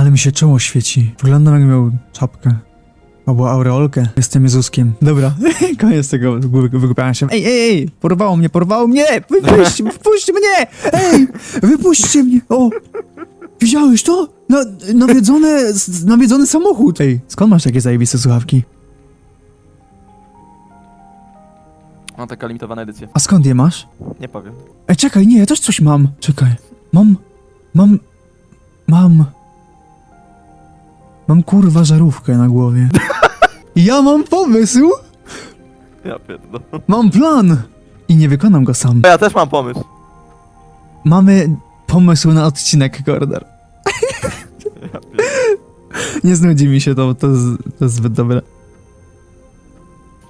Ale mi się czoło świeci. Wyglądam jak miał czapkę. Albo aureolkę. Jestem Jezuskiem. Dobra, koniec tego wy- wygłupiania się. Ej, ej, ej! Porwało mnie, porwało mnie! Wypuść, wypuść mnie! Ej! Wypuśćcie mnie! O! Widziałeś to? Na, nawiedzone, nawiedzony samochód! Ej, skąd masz takie zajebiste słuchawki? Mam taka limitowana edycja. A skąd je masz? Nie powiem. Ej, czekaj, nie, ja też coś mam. Czekaj. Mam. Mam. Mam. Mam kurwa żarówkę na głowie. Ja mam pomysł! Ja pierdolę. Mam plan! I nie wykonam go sam. Ja też mam pomysł. Mamy pomysł na odcinek, Korder. Ja pierdolę. Nie znudzi mi się to, to, jest- to jest zbyt dobre.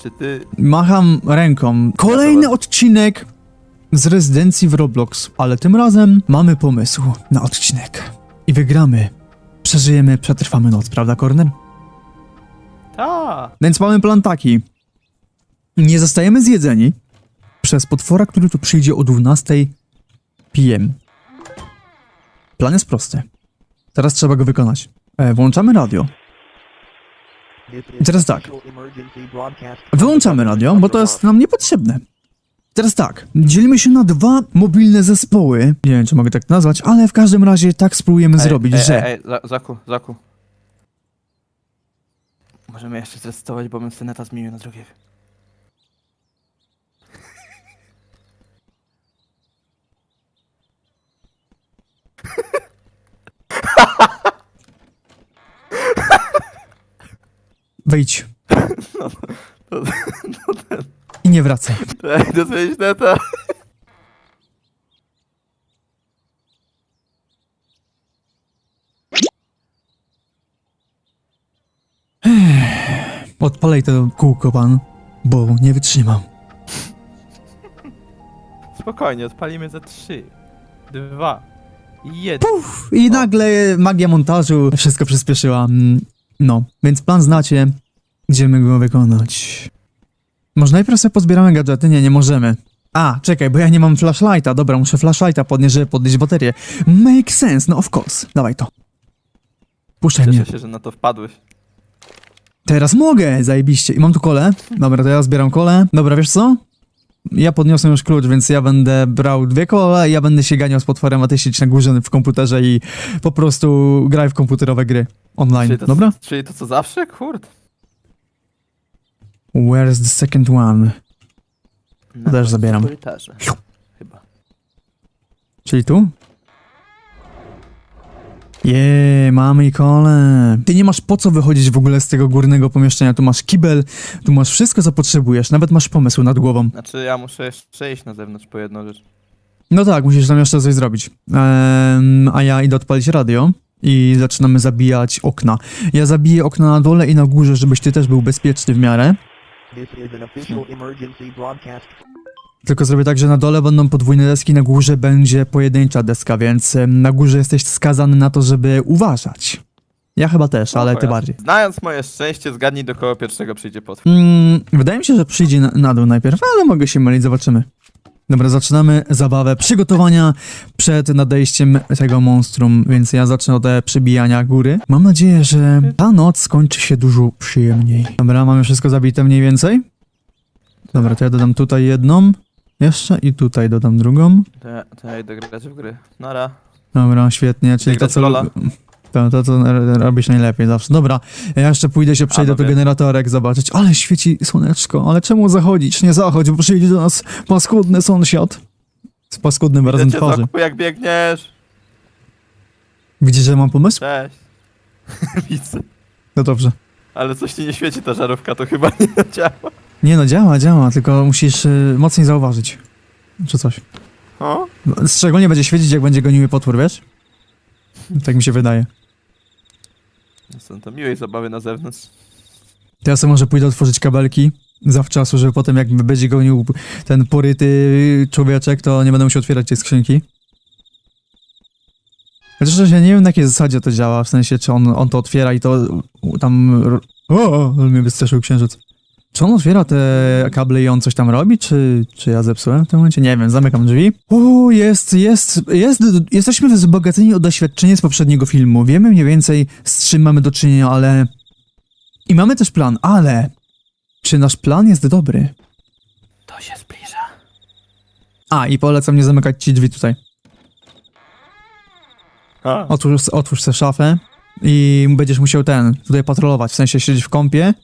Czy ty... Macham ręką. Kolejny Ja odcinek z rezydencji w Roblox, ale tym razem mamy pomysł na odcinek. I wygramy. Przeżyjemy, przetrwamy noc, prawda, Korner? Ta. Więc mamy plan taki. Nie zostajemy zjedzeni przez potwora, który tu przyjdzie o 12 PM. Plan jest prosty. Teraz trzeba go wykonać. E, włączamy radio. I teraz tak. Wyłączamy radio, bo to jest nam niepotrzebne. Teraz tak, dzielimy się na dwa mobilne zespoły. Nie wiem, czy mogę tak nazwać, ale w każdym razie tak spróbujemy zrobić, ej, że... Ej, ej, za- Zaku, Zaku. Możemy jeszcze zrecytować, bo bym syneta zmienił na drugiego. Wejdź To, i nie wracaj. ej, to zmienić neta. Odpalaj to kółko, pan, bo nie wytrzymam. Spokojnie, odpalimy za trzy, dwa, jeden. Puf! I nagle magia montażu wszystko przyspieszyła. Mm, No, więc plan znacie. Idziemy go wykonać. Może najpierw sobie pozbieramy gadżety? Nie, nie możemy. A, czekaj, bo ja nie mam flashlighta. Dobra, muszę flashlighta podnieść, żeby podnieść baterię. Make sense, no of course. Dawaj to. Puszczaj mnie. Cieszę się, że na to wpadłeś. Teraz mogę, zajebiście. I mam tu kole. Dobra, to ja zbieram kole. Dobra, wiesz co? Ja podniosłem już klucz, więc ja będę brał dwie kole i ja będę się ganiał z potworem, a ty siedź na górze w komputerze i po prostu graj w komputerowe gry online. Czyli to, Dobra? Czyli to co zawsze? Kurde. Where's the second one? Na też zabieram. korytarze. Chyba. Czyli tu? Je, mamy i kole. Ty nie masz po co wychodzić w ogóle z tego górnego pomieszczenia. Tu masz kibel, tu masz wszystko, co potrzebujesz. Nawet masz pomysł nad głową. Znaczy ja muszę jeszcze iść na zewnątrz po jedną rzecz. No tak, musisz tam jeszcze coś zrobić. Ehm, a ja idę odpalić radio i zaczynamy zabijać okna. Ja zabiję okna na dole i na górze, żebyś ty też był bezpieczny w miarę. This is an official emergency broadcast. Tylko zrobię tak, że na dole będą podwójne deski, na górze będzie pojedyncza deska, więc em, na górze jesteś skazany na to, żeby uważać. Ja chyba też, ale ty bardziej. Znając moje szczęście, zgadnij do kogo pierwszego przyjdzie potwór. Mm, wydaje mi się, że przyjdzie na, na dół najpierw, ale mogę się mylić, zobaczymy. Dobra, zaczynamy zabawę przygotowania przed nadejściem tego monstrum, więc ja zacznę od przebijania góry. Mam nadzieję, że ta noc skończy się dużo przyjemniej. Dobra, mamy wszystko zabite mniej więcej. Dobra, to ja dodam tutaj jedną, jeszcze i tutaj dodam drugą. To ja idę grać w gry. Nara. Dobra, świetnie, czyli to co... Lola. To, to, r- robisz najlepiej zawsze. Dobra, ja jeszcze pójdę się przejdę do generatorek zobaczyć. Ale świeci słoneczko, ale czemu zachodzić? Nie zachodź, bo przyjdzie do nas paskudny sąsiad. Z paskudnym wyrazem twarzy. Zaku, jak biegniesz. Widzisz, że mam pomysł? Cześć. Widzę. No dobrze. Ale coś ci nie świeci ta żarówka, to chyba nie działa. Nie no, działa, działa, tylko musisz y, mocniej zauważyć. Czy coś. O? Szczególnie będzie świecić, jak będzie goniły potwór, wiesz? Tak mi się wydaje. Są to miłej zabawy na zewnątrz. To ja sobie może pójdę otworzyć kabelki zawczasu, żeby potem jak będzie gonił ten poryty człowieczek, to nie będę musiał otwierać tej skrzynki. Chociaż ja nie wiem na jakiej zasadzie to działa, w sensie czy on, on to otwiera i to tam... r- O, ale mnie wystraszył księżyc. Czy on otwiera te kable i on coś tam robi, czy, czy ja zepsułem w tym momencie? Nie wiem, zamykam drzwi. Uuu, jest, jest, jest, jesteśmy wzbogaceni o doświadczenie z poprzedniego filmu. Wiemy mniej więcej z czym mamy do czynienia, ale... I mamy też plan, ale... Czy nasz plan jest dobry? To się zbliża. A, i polecam nie zamykać ci drzwi tutaj. A, Otwórz, otwórz sobie szafę i będziesz musiał ten, tutaj patrolować, w sensie siedzieć w kąpie.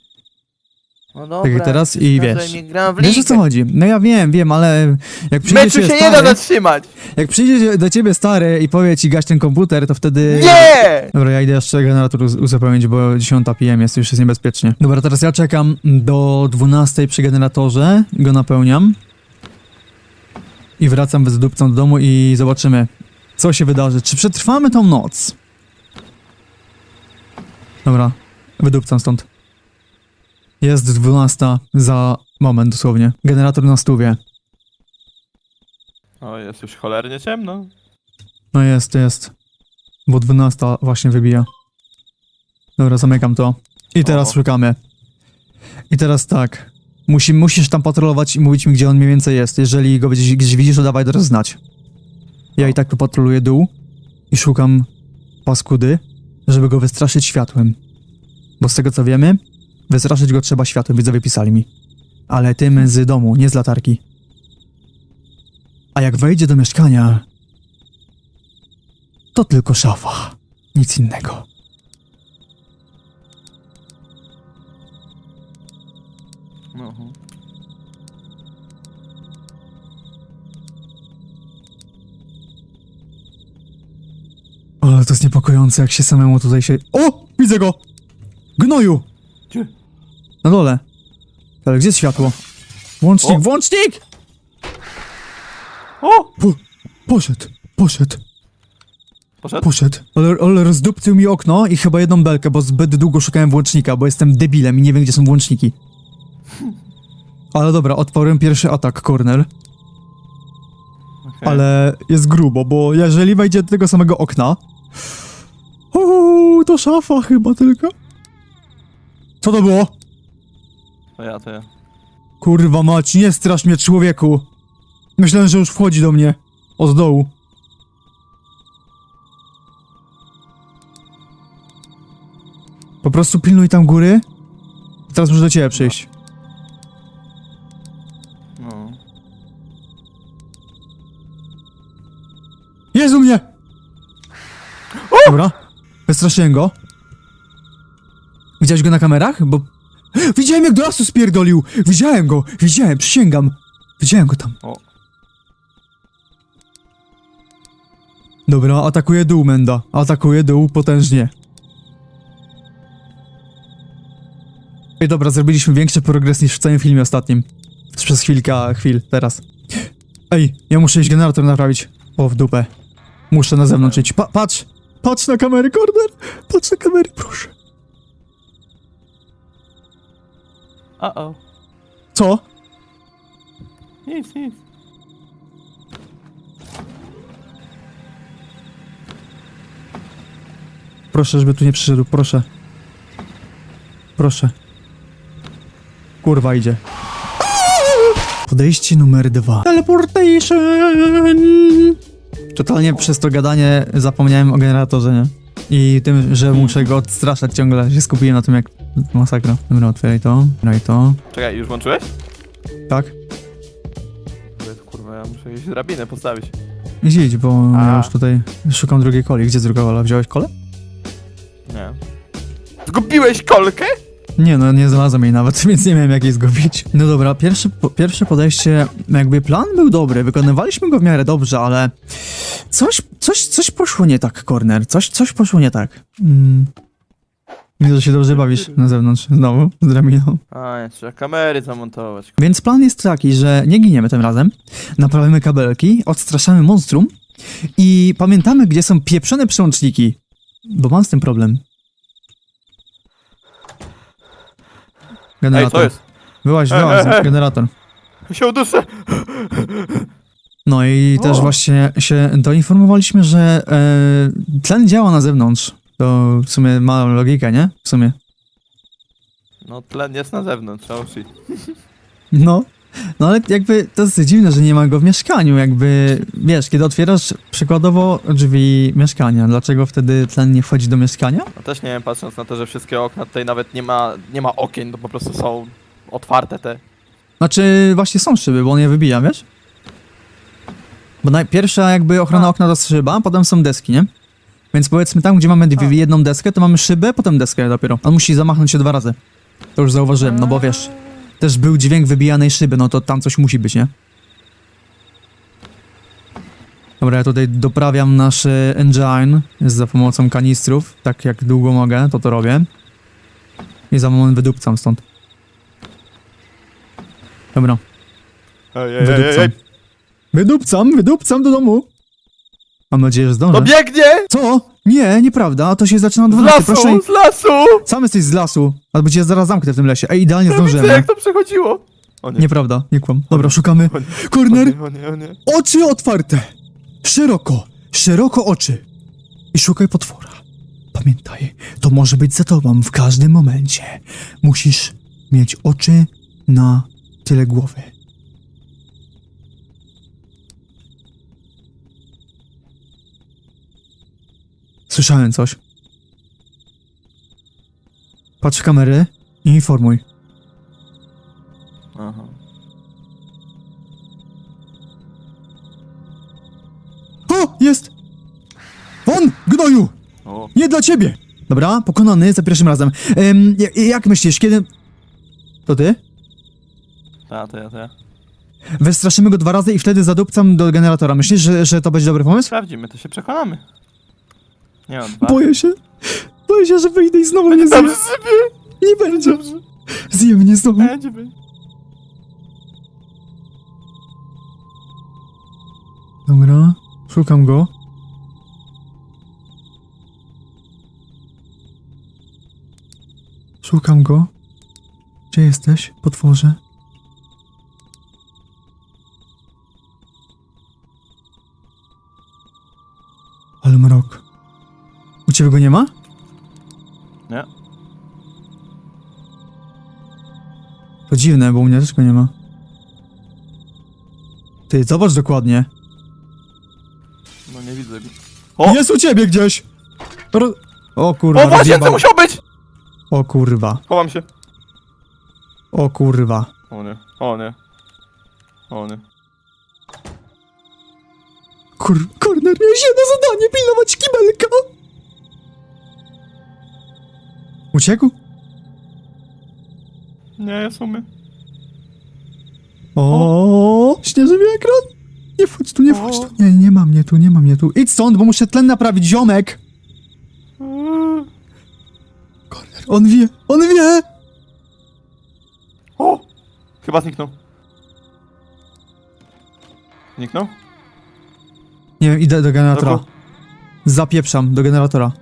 No dobra. Tak jak teraz i wiesz. Wiesz o co chodzi? No ja wiem, wiem, ale jak przyjdzie Meczu się się nie da stary, zatrzymać! jak przyjdzie do ciebie stary i powie ci gaś ten komputer, to wtedy... Nie! Dobra, ja idę jeszcze generator uz- uzupełnić, bo 10 PM jest, już jest niebezpiecznie. Dobra, teraz ja czekam do 12 przy generatorze, go napełniam. I wracam wyzdupcą do domu i zobaczymy, co się wydarzy. Czy przetrwamy tą noc? Dobra, wydupcam stąd. Jest 12 za moment dosłownie. Generator na stówie. O, jest już cholernie ciemno. No jest, jest. Bo 12 właśnie wybija. Dobra, zamykam to. I teraz O. szukamy. I teraz tak. Musi, musisz tam patrolować i mówić mi, gdzie on mniej więcej jest. Jeżeli go gdzieś, gdzieś widzisz, to dawaj teraz znać. Ja i tak tu patroluję dół i szukam paskudy, żeby go wystraszyć światłem. Bo z tego co wiemy, wystraszyć go trzeba światłem, widzowie pisali mi. Ale tym z domu, nie z latarki. A jak wejdzie do mieszkania, to tylko szafa. Nic innego. Mhm. Ale to jest niepokojące, jak się samemu tutaj się... O! Widzę go! Gnoju! Gdzie? Na dole. Ale gdzie jest światło? Włącznik, O! włącznik! O! Po, poszedł, poszedł, Poszedł? poszedł. Ale, ale rozdupcył mi okno i chyba jedną belkę, bo zbyt długo szukałem włącznika, bo jestem debilem i nie wiem, gdzie są włączniki. Ale dobra, odparłem pierwszy atak, Cornel. Okej. Ale jest grubo, bo jeżeli wejdzie do tego samego okna. O, to szafa chyba tylko. Co to było? To ja, to ja. Kurwa mać, nie strasz mnie człowieku. Myślałem, że już wchodzi do mnie. Od dołu. Po prostu pilnuj tam góry. Teraz muszę do ciebie przyjść. No. Jezu mnie! Dobra, wystraszyłem go. Widziałeś go na kamerach? Bo... Widziałem jak do lasu spierdolił! Widziałem go! Widziałem, przysięgam! Widziałem go tam. O. Dobra, atakuje dół, Menda. Atakuje dół potężnie. Ej, dobra, zrobiliśmy większy progres niż w całym filmie ostatnim. Przez chwilkę, chwil, teraz. Ej, ja muszę iść generator naprawić. O, w dupę. Muszę na zewnątrz iść. Pa patrz! Patrz na kamery, Corner! Patrz na kamery, proszę. A o. Co? Nic, nic. Proszę, żeby tu nie przyszedł, proszę. Proszę. Kurwa idzie. Podejście numer dwa. Teleportation! Totalnie przez to gadanie zapomniałem o generatorze, nie? I tym, że muszę go odstraszać ciągle. Się skupiłem na tym jak masakra. Dobra, otwieraj to, otwieraj to. Czekaj, już włączyłeś? Tak? Kurwa, ja muszę jakieś drabinę postawić. Idź, idź, bo ja A. już tutaj szukam drugiej coli. Gdzie jest druga kola? Wziąłeś kolę? Nie. Zgubiłeś kolkę? Nie, no nie znalazłem jej nawet, więc nie miałem jak jej zgubić. No dobra, pierwsze, po, pierwsze podejście, jakby plan był dobry, wykonywaliśmy go w miarę dobrze, ale coś, coś, coś poszło nie tak, Corner, coś, coś poszło nie tak. Mm. Widzę, że się dobrze bawisz na zewnątrz, znowu, z drabiną. A, trzeba kamery zamontować. Więc plan jest taki, że nie giniemy tym razem, naprawimy kabelki, odstraszamy monstrum i pamiętamy, gdzie są pieprzone przełączniki, bo mam z tym problem. Ej, Generator. co jest? Byłaś, Ej, byłaś, ej, ej. generator. Się uduszę! No i też O. właśnie się doinformowaliśmy, że e, tlen działa na zewnątrz. To w sumie ma logikę, nie? W sumie. No tlen jest na zewnątrz, Oshi. No. No ale jakby to jest dziwne, że nie ma go w mieszkaniu, jakby, wiesz, kiedy otwierasz przykładowo drzwi mieszkania, dlaczego wtedy tlen nie wchodzi do mieszkania? No też nie wiem, patrząc na to, że wszystkie okna tutaj nawet nie ma, nie ma okien, to po prostu są otwarte te. Znaczy, właśnie są szyby, bo on je wybija, wiesz? Bo najpierwsza jakby ochrona A. okna to szyba, potem są deski, nie? Więc powiedzmy tam, gdzie mamy dwie, jedną deskę, to mamy szybę, potem deskę dopiero. On musi zamachnąć się dwa razy. To już zauważyłem, no bo wiesz, też był dźwięk wybijanej szyby, no to tam coś musi być, nie? Dobra, ja tutaj doprawiam nasz engine za pomocą kanistrów, tak jak długo mogę, to to robię. I za moment wydupcam stąd. Dobra. Ej, ej, ej, Wydupcam. ej. Wydupcam, wydupcam do domu. Mam nadzieję, że zdążę. No biegnie! Co? Nie, nieprawda, to się zaczyna od Z 12, lasu, proszę. z lasu! Sam jesteś z lasu, albo cię zaraz zamknę w tym lesie. Ej, idealnie Ja widzę zdążymy. jak to przechodziło. O nie. Nieprawda, nie kłam. Dobra, szukamy. O nie, o Korner, nie, o nie, o nie. oczy otwarte. Szeroko, szeroko oczy. I szukaj potwora. Pamiętaj, to może być za tobą w każdym momencie. Musisz mieć oczy na tyle głowy. Słyszałem coś. Patrz w kamery i informuj. Aha. O, jest! On, gnoju! O, Nie dla ciebie! Dobra, pokonany za pierwszym razem. Em, ja- jak myślisz, kiedy... To ty? ta, to ja, to ja. Wystraszymy go dwa razy i wtedy zadupcam do generatora. Myślisz, że, że to będzie dobry pomysł? Sprawdzimy, to się przekonamy. Nie mam dwa. Boję się. Boję się, że wyjdę i znowu mnie zje. Dobrze sobie! Nie będzie. Dobrze. Zje mnie znowu. Będzie, będzie. Dobra, szukam go. Szukam go. Gdzie jesteś, potworze? Ciebie go nie ma? Nie. To dziwne, bo u mnie też go nie ma. Ty, zobacz dokładnie. No nie widzę go. O! Jest u ciebie gdzieś! Ro... O kurwa, O, właśnie, rozjebał. to musiał być! O kurwa, Chowam się. o kurwa. O nie, o nie. O nie. Kur... Korner, miałeś jedno zadanie, pilnować kibelka! Uciekł? Nie, jest u mnie. O, śnieży mi ekran. Nie wchodź tu, nie wchodź tu. Nie, nie ma mnie tu, nie ma mnie tu. Idź stąd, bo muszę tlen naprawić, ziomek! Korner, on wie, on wie! O! Chyba zniknął. Zniknął? Nie wiem, idę do generatora. Dobra. Zapieprzam do generatora.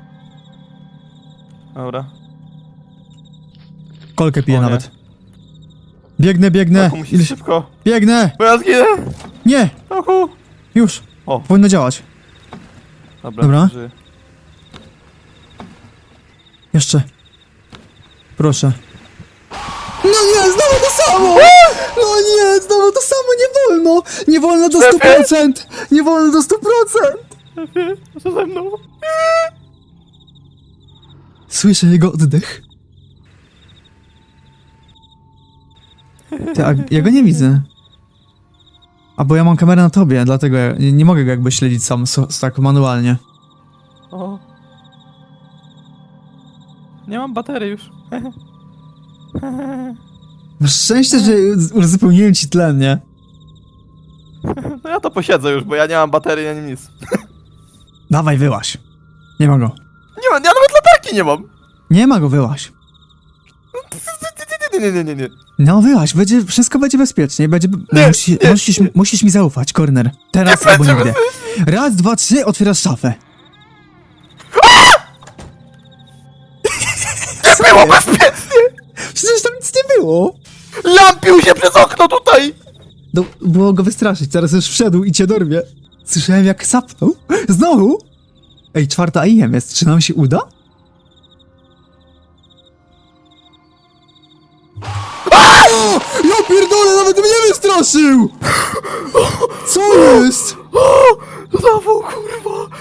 Dobra. Kolkę piję O nie. nawet. Biegnę, biegnę. Musisz Ile- szybko. Biegnę! Bo ja zginę! Nie! Już! O. Powinno działać. Dobra. Dobra. żyję. Jeszcze. Proszę. No nie, znowu to samo! No nie, znowu to samo, nie wolno! Nie wolno do 100%! Nie wolno do 100%! Szefie, co ze mną? Słyszę jego oddech. Ty, a ja go nie widzę. A bo ja mam kamerę na tobie, dlatego ja nie, nie mogę go jakby śledzić sam, so, tak manualnie. O. Nie mam baterii już. Masz szczęście, że uzupełniłem ci tlen, nie? No ja to posiedzę już, bo ja nie mam baterii ani nic. Dawaj, wyłaś. Nie ma go. Nie mam, ja nawet latarki nie mam. Nie ma go, wyłaś. Nie, nie, nie, nie, nie. No wyłaś, będzie, wszystko będzie bezpiecznie, będzie... Nie, musisz, nie, musisz, musisz mi zaufać, Corner. Teraz Nie albo będzie nigdy. Raz, dwa, trzy, otwierasz szafę. Było bezpiecznie! Przecież tam nic nie było. Lampił się przez okno tutaj! No, było go wystraszyć, teraz już wszedł i cię dorwie. Słyszałem jak sapnął. Znowu? Ej, czwarta IM jest, czy nam się uda? Przestraszył! Co jest? Zawał, kurwa!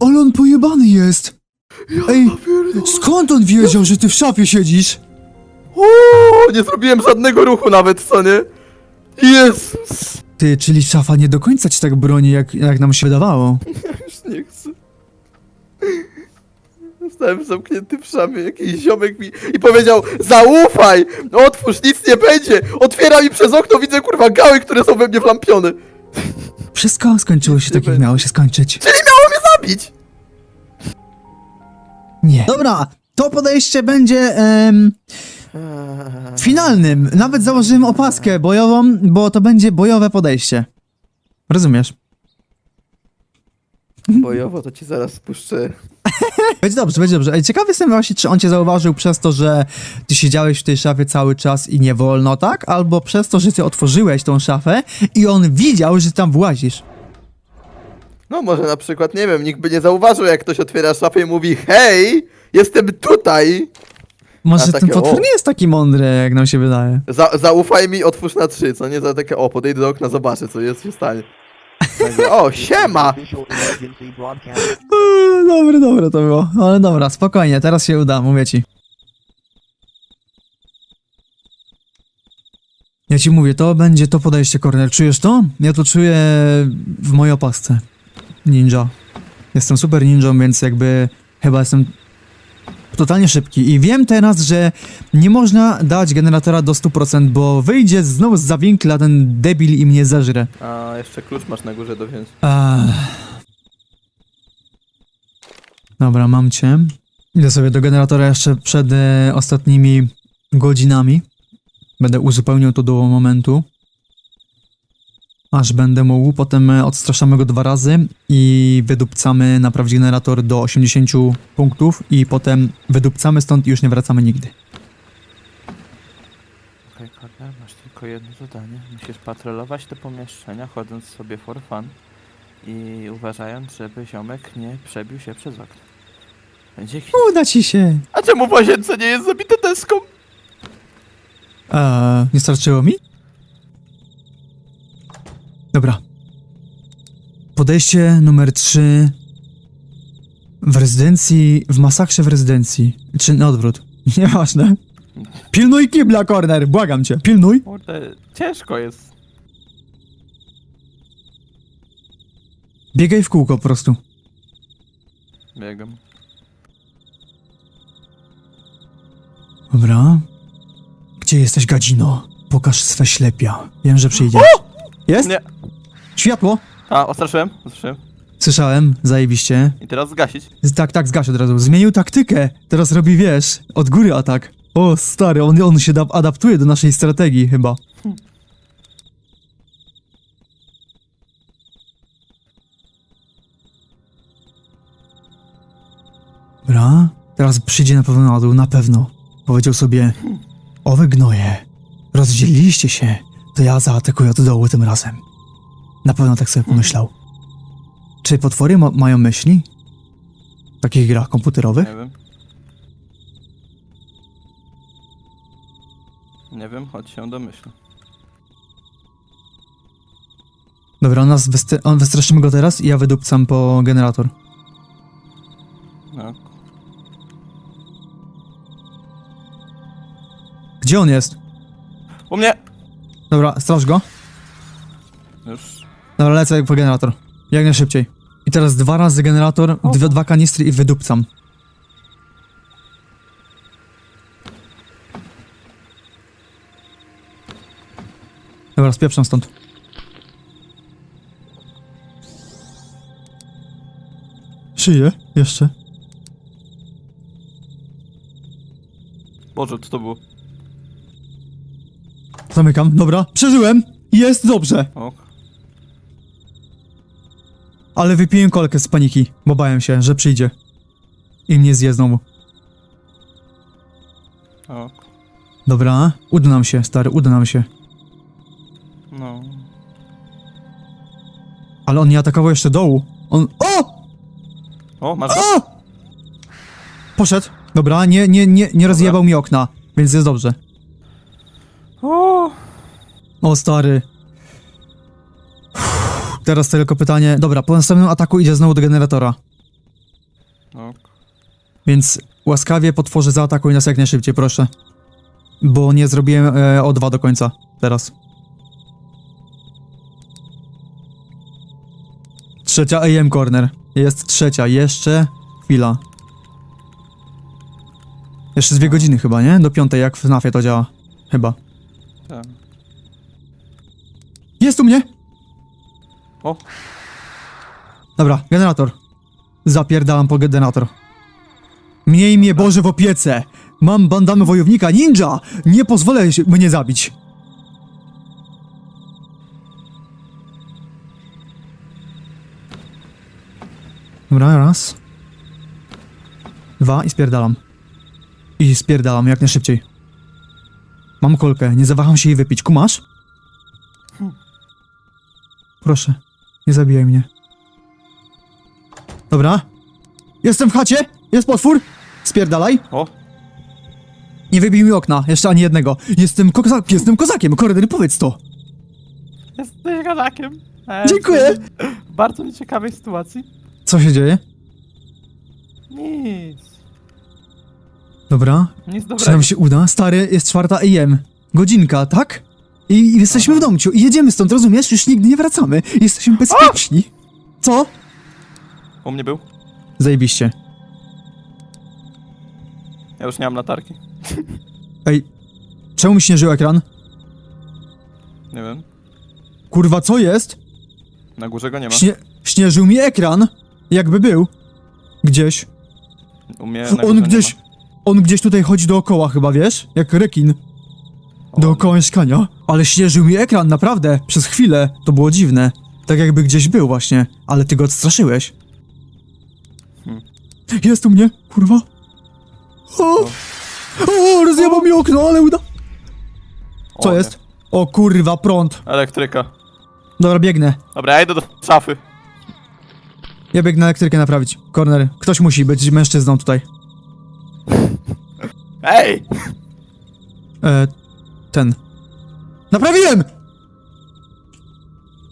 Ale on pojebany jest! Ej, Pierdolę. skąd on wiedział, że ty w szafie siedzisz? O, nie zrobiłem żadnego ruchu nawet, co nie? Jezus! Ty, czyli szafa nie do końca ci tak broni, jak, jak nam się wydawało. Już nie chcę. Zostałem zamknięty w szamie, jakiś ziomek mi i powiedział Zaufaj! Otwórz, nic nie będzie! Otwiera mi przez okno, widzę kurwa gały, które są we mnie wlampione! Wszystko skończyło się tak, jak miało się skończyć. Czyli miało mnie zabić! Nie. Dobra, to podejście będzie em, finalnym. Nawet założyłem opaskę bojową, bo to będzie bojowe podejście. Rozumiesz? Bojowo to ci zaraz spuszczę. Będzie dobrze, będzie dobrze. Ciekawy jestem właśnie, czy on cię zauważył przez to, że ty siedziałeś w tej szafie cały czas i nie wolno, tak? Albo przez to, że ty otworzyłeś tą szafę i on widział, że tam włazisz. No może na przykład, nie wiem, nikt by nie zauważył jak ktoś otwiera szafę i mówi Hej! Jestem tutaj! Może A ten takie, potwór o. nie jest taki mądry, jak nam się wydaje. Za, zaufaj mi, otwórz na trzy, co nie za takie, o, podejdę do okna, zobaczę, co jest się stanie. O, siema! Eee, Dobre, dobre to było. Ale dobra, spokojnie, teraz się uda, mówię ci. Ja ci mówię, to będzie to podejście, Corner. Czujesz to? Ja to czuję w mojej opasce. Ninja. Jestem super ninją, więc jakby chyba jestem totalnie szybki. I wiem teraz, że nie można dać generatora do 100%, bo wyjdzie znowu z zawinkla ten debil i mnie zeżre. A, jeszcze klucz masz na górze do wziąć. Ech. Dobra, mam cię. Idę sobie do generatora jeszcze przed e, ostatnimi godzinami. Będę uzupełniał to do momentu. Aż będę mógł. Potem e, odstraszamy go dwa razy i wydupcamy naprawić generator do 80 punktów i potem wydupcamy stąd i już nie wracamy nigdy. Okej, Kornel, masz tylko jedno zadanie. Musisz patrolować te pomieszczenia, chodząc sobie for fun i uważając, żeby ziomek nie przebił się przez okno. Będzie hit. Uda ci się! A czemu w łazience nie jest zabite deską? Eee, nie starczyło mi? Dobra. Podejście numer 3 w rezydencji, w masakrze w rezydencji. Czy na odwrót. Nieważne. Pilnuj kibla, corner, błagam cię. Pilnuj. Kurde, ciężko jest. Biegaj w kółko po prostu. Biegam. Dobra. Gdzie jesteś, gadzino? Pokaż swe ślepia. Wiem, że przyjdzie. Jest? Nie. Światło? A, ostraszyłem? Ostraszyłem. Słyszałem, zajebiście. I teraz zgasić. Tak, tak, zgaś od razu. Zmienił taktykę. Teraz robi, wiesz, od góry atak. O, stary, on, on się da- adaptuje do naszej strategii chyba. Dobra, teraz przyjdzie na pewno na dół, na pewno. Powiedział sobie, o wy gnoje, rozdzieliliście się, to ja zaatakuję od dołu tym razem. Na pewno tak sobie pomyślał. Czy potwory ma- mają myśli? W takich grach komputerowych? Nie wiem. Nie wiem, choć się domyślę. Dobra, on nas wystra- on wystraszymy go teraz i ja wydupcam po generator. No. Gdzie on jest? U mnie! Dobra, straż go. Już. Dobra, lecę po generator. Jak najszybciej. I teraz dwa razy generator, dwa, dwa kanistry i wydupcam. Dobra, spieprzam stąd. Szyję, jeszcze. Boże, co to było? Zamykam, dobra, przeżyłem! Jest dobrze! Ok. Ale wypiłem kolkę z paniki, bo bałem się, że przyjdzie. I mnie zje znowu. Ok. Dobra, uda nam się, stary, uda nam się. No. Ale on nie atakował jeszcze dołu. On... O! O, masz? O! Poszedł. Dobra, nie, nie, nie, nie rozjebał mi okna, więc jest dobrze. O! O stary. Teraz tylko pytanie. Dobra, po następnym ataku idzie znowu do generatora. No, Więc łaskawie potworzy zaatakuj nas jak najszybciej, proszę. Bo nie zrobiłem e, O2 do końca. Teraz. Trzecia AM corner. Jest trzecia. Jeszcze chwila. Jeszcze dwie godziny chyba, nie? Do piątej, jak w FNAFie to działa. Chyba. tak. Jest u mnie! O, Dobra, generator. Zapierdalam po generator. Miej mnie Boże w opiece! Mam bandamy wojownika ninja! Nie pozwolę się mnie zabić! Dobra, raz. Dwa i spierdalam. I spierdalam jak najszybciej. Mam kolkę, nie zawaham się jej wypić. Kumasz? Proszę, nie zabijaj mnie. Dobra. Jestem w chacie! Jest potwór! Spierdalaj! o, Nie wybij mi okna, jeszcze ani jednego. Jestem kozak, jestem kozakiem, Korner, powiedz to! jesteś gadakiem. E, Dziękuję. W bardzo nieciekawej sytuacji. Co się dzieje? Nic. Dobra, Nic czy dobrego. nam się uda? Stary, jest czwarta AM. Godzinka, tak? I, i jesteśmy w domciu i jedziemy stąd, rozumiesz? Już nigdy nie wracamy. Jesteśmy bezpieczni. Co? U mnie był. Zajebiście. Ja już nie mam latarki. Ej, czemu mi śnieżył ekran? Nie wiem. Kurwa, co jest? Na górze go nie ma. Śnie śnieżył mi ekran. Jakby był. Gdzieś. U mnie na górze On nie gdzieś, on gdzieś tutaj chodzi dookoła chyba, wiesz? Jak rekin. Dookoła mieszkania. Ale śnieżył mi ekran, naprawdę. Przez chwilę. To było dziwne. Tak jakby gdzieś był właśnie. Ale ty go odstraszyłeś. Hmm. Jest u mnie, kurwa. O! O, rozjebał mi okno, ale uda. o, Co nie. jest? O kurwa, prąd. Elektryka. Dobra, biegnę. Dobra, ja idę do szafy. Ja biegnę elektrykę naprawić. Corner, ktoś musi być mężczyzną tutaj. Ej! E, ten. Naprawiłem!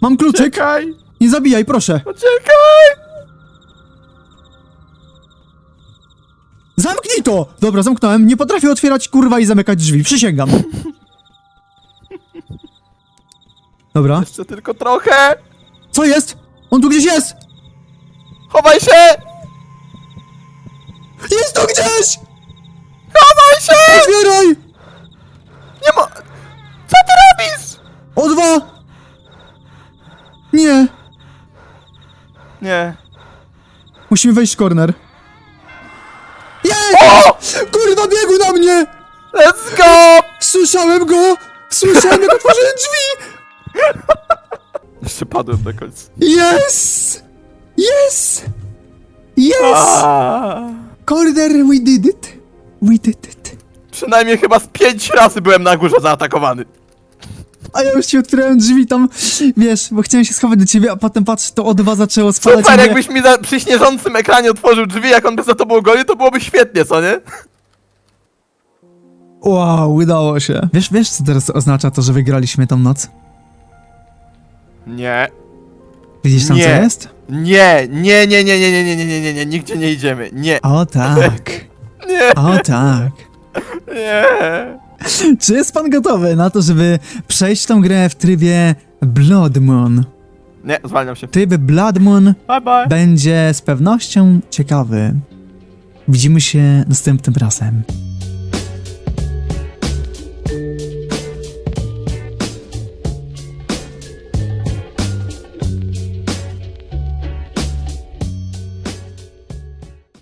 Mam kluczyk. Czekaj! Nie zabijaj, proszę. Poczekaj! Zamknij to! Dobra, zamknąłem. Nie potrafię otwierać kurwa i zamykać drzwi. Przysięgam. Dobra. Jeszcze tylko trochę! Co jest? On tu gdzieś jest! Chowaj się! Jest tu gdzieś! Chowaj się! Otwieraj! Musimy wejść w corner. Jest! O! Kurwa, biegł na mnie! Let's go! Słyszałem go! Słyszałem, jak otworzyłem drzwi! Jeszcze padłem do końca. Yes! Yes! Yes! Corner, we did it! We did it. Przynajmniej chyba z pięć razy byłem na górze zaatakowany. A ja już ci otwierałem drzwi tam, wiesz, bo chciałem się schować do ciebie, a potem patrz, to O2 zaczęło spadać. Super, jakbyś mi za, przy śnieżącym ekranie otworzył drzwi, jak on by za tobą gonił, to byłoby świetnie, co nie? Wow, udało się. Wiesz, wiesz, co teraz oznacza to, że wygraliśmy tą noc? Nie. Widzisz tam, Nie. co jest? Nie, nie, nie, nie, nie, nie, nie, nie, nie, nie, nie, nigdzie nie idziemy. Nie, O tak, nie, o tak. nie. Czy jest pan gotowy na to, żeby przejść tą grę w trybie Blood Moon? Nie, zwalniam się. Tryb Blood Moon Bye bye. będzie z pewnością ciekawy. Widzimy się następnym razem.